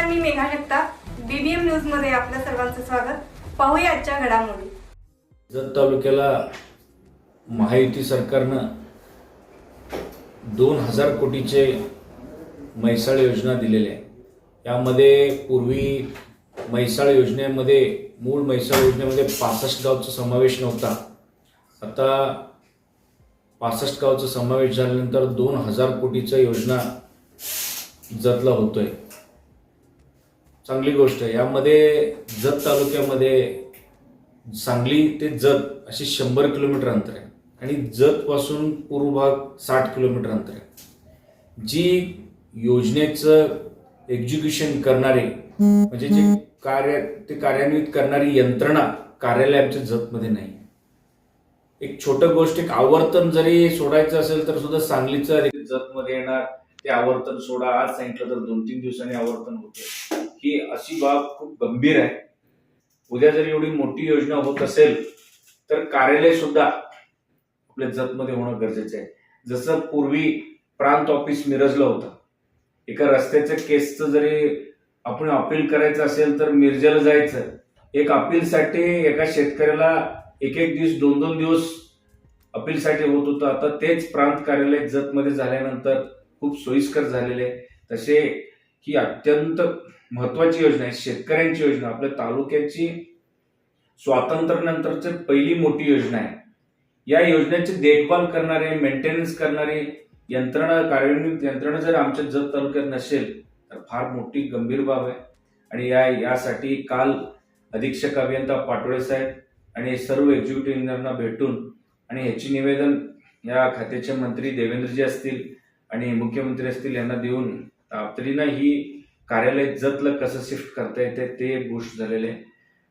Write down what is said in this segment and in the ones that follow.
नमस्कार मी मेघा जगताप. बीबीएम न्यूजमध्ये आपल्या सर्वांचं स्वागत. पाहूया आजच्या घडामोडी. जत तालुक्याला महायुती सरकारनं दोन हजार कोटीचे म्हैसाळ योजना दिलेले आहे यामध्ये पूर्वी म्हैसाळ योजनेमध्ये मूळ म्हैसाळ योजनेमध्ये पासष्ट गावचा समावेश नव्हता. आता पासष्ट गावचा समावेश झाल्यानंतर दोन हजार कोटीचा योजना जतला होतोय. चांगली गोष्ट आहे. यामध्ये जत तालुक्यामध्ये सांगली ते जत अशी शंभर किलोमीटर अंतर आहे. आणि जत पासून पूर्व भाग साठ किलोमीटर अंतर आहे. जी योजनेचं एक्झिक्युशन करणारे म्हणजे जे कार्य ते कार्यान्वित करणारी यंत्रणा कार्यालय आमच्या जतमध्ये नाही. एक छोटं गोष्ट एक आवर्तन जरी सोडायचं असेल तर सुद्धा सांगलीचं जतमध्ये येणार ते आवर्तन सोडा. आज सांगितलं तर दोन तीन दिवसांनी आवर्तन होते अशी बाब खूप गंभीर आहे. उद्या जर एवढी मोठी योजना होत असेल तर कार्यालय सुद्धा आपल्या जतमध्ये होणं गरजेचं आहे. जसं पूर्वी प्रांत ऑफिस मिरजला होतं. एका रस्त्याच्या केसचं जरी आपण अपील करायचं असेल तर मिरजेला जायचं. एक अपीलसाठी एका शेतकऱ्याला एक एक दिवस दोन दोन दिवस अपीलसाठी होत होतं. आता तेच प्रांत कार्यालय जतमध्ये झाल्यानंतर खूप सोयीस्कर झालेले आहे. तसे ही अत्यंत महत्वाची योजना आहे. शेतकऱ्यांची योजना आपल्या तालुक्याची स्वातंत्र्यानंतरची पहिली मोठी योजना आहे. या योजनेची देखभाल करणारे मेंटेनन्स करणारी यंत्रणा कार्यान्वित यंत्रणा जर आमच्या जत तालुक्यात नसेल तर फार मोठी गंभीर बाब आहे. आणि या यासाठी काल अधीक्षक अभियंता पाटोळे साहेब आणि सर्व एक्झिक्युटिव्ह इंजिनियरना भेटून आणि ह्याचे निवेदन या खात्याचे मंत्री देवेंद्रजी असतील आणि मुख्यमंत्री असतील यांना देऊन तातडीनं ही कार्यालय जतलं कसं शिफ्ट करता येते ते गोष्ट झालेलं आहे.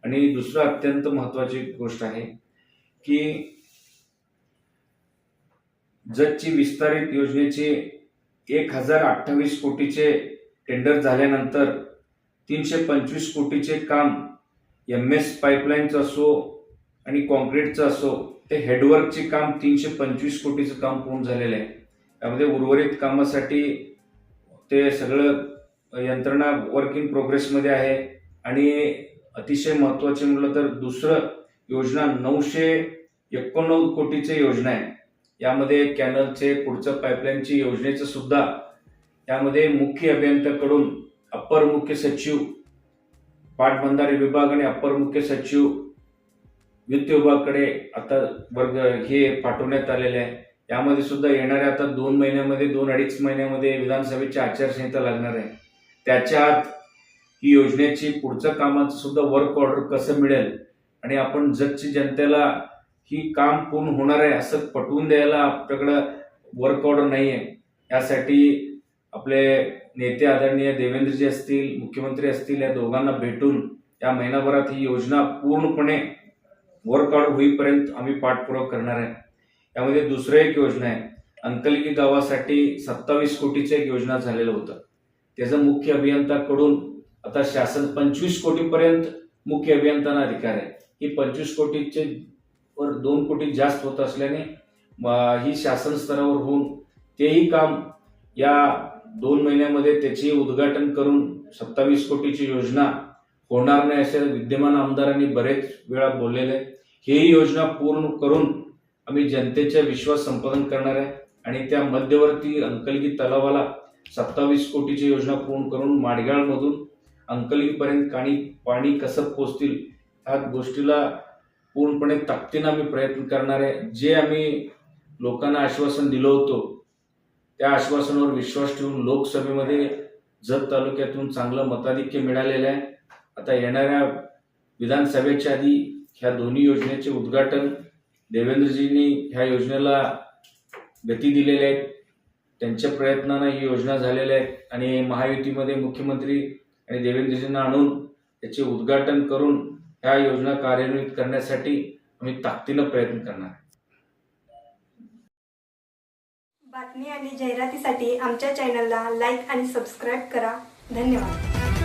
आणि दुसरं अत्यंत महत्वाची गोष्ट आहे की जतची विस्तारित योजनेचे एक हजार अठ्ठावीस कोटीचे टेंडर झाल्यानंतर तीनशे पंचवीस कोटीचे काम एम एस पाईपलाईनचं असो आणि कॉन्क्रीटचं असो ते हेडवर्कचे काम तीनशे पंचवीस कोटीचं काम पूर्ण झालेलं आहे. त्यामध्ये उर्वरित कामासाठी ते सगळं यंत्रणा वर्क इन प्रोग्रेसमध्ये आहे. आणि अतिशय महत्त्वाचे म्हटलं तर दुसरं योजना नऊशे एकोणनव्वद कोटीचे योजना आहे. यामध्ये कॅनलचे पुढचं पाईपलाईनची योजनेचं सुद्धा यामध्ये मुख्य अभियंत्याकडून अप्पर मुख्य सचिव पाटबंधारे विभाग आणि अप्पर मुख्य सचिव वित्त विभागाकडे आता वर्ग हे पाठवण्यात आलेले आहे. यामध्ये सुद्धा येणाऱ्या आता दोन महिन्यामध्ये दोन अडीच महिन्यामध्ये विधानसभेची आचारसंहिता लागणार आहे. त्याच्या आत ही योजनेची पुढचं कामाचं सुद्धा वर्क ऑर्डर कसं मिळेल आणि आपण जगची जनतेला ही काम पूर्ण होणार आहे असं पटवून द्यायला आपल्याकडं वर्क ऑर्डर नाही आहे यासाठी आपले नेते आदरणीय देवेंद्रजी असतील मुख्यमंत्री असतील या दोघांना भेटून या महिनाभरात ही योजना पूर्णपणे वर्क ऑर्डर होईपर्यंत आम्ही पाठपुरावा करणार आहे. यामध्ये दुसरं एक योजना आहे. अंकलगी गावासाठी सत्तावीस कोटीचं एक योजना झालेलं होतं. त्याचं मुख्य अभियंताकडून आता शासन पंचवीस कोटीपर्यंत मुख्य अभियंताना अधिकार आहे. ही पंचवीस कोटीचे वर दोन कोटी जास्त होत असल्याने म- ही शासन स्तरावर होऊन तेही काम या दोन महिन्यामध्ये त्याचे उद्घाटन करून सत्तावीस कोटीची योजना होणार नाही असे विद्यमान आमदारांनी बरेच वेळा बोललेले आहे. ही योजना पूर्ण करून आम्ही जनतेचा विश्वास संपादन करणार आहे आणि त्या मध्यवर्ती अंकलगी तलावाला सत्तावीस कोटीची योजना पूर्ण करून माडगाळमधून अंकलगीपर्यंत काणी पाणी कसं पोचतील ह्या गोष्टीला पूर्णपणे ताकदीनं आम्ही प्रयत्न करणार आहे. जे आम्ही लोकांना आश्वासन दिलं होतं त्या आश्वासनावर विश्वास ठेवून लोकसभेमध्ये जत तालुक्यातून चांगलं मताधिक्य मिळालेलं आहे. आता येणाऱ्या विधानसभेच्या आधी ह्या दोन्ही योजनेचे उद्घाटन देवेंद्रजींनी ह्या योजनेला गती दिलेली आहे. त्यांच्या प्रयत्नानं ही योजना झालेल्या आहे. आणि महायुतीमध्ये मुख्यमंत्री आणि देवेंद्रजींना आणून त्याचे उद्घाटन करून ह्या योजना कार्यान्वित करण्यासाठी आम्ही ताकदीनं प्रयत्न करणार आहे. बातमी आणि जाहिरातीसाठी आमच्या चॅनलला लाईक आणि सबस्क्राईब करा. धन्यवाद.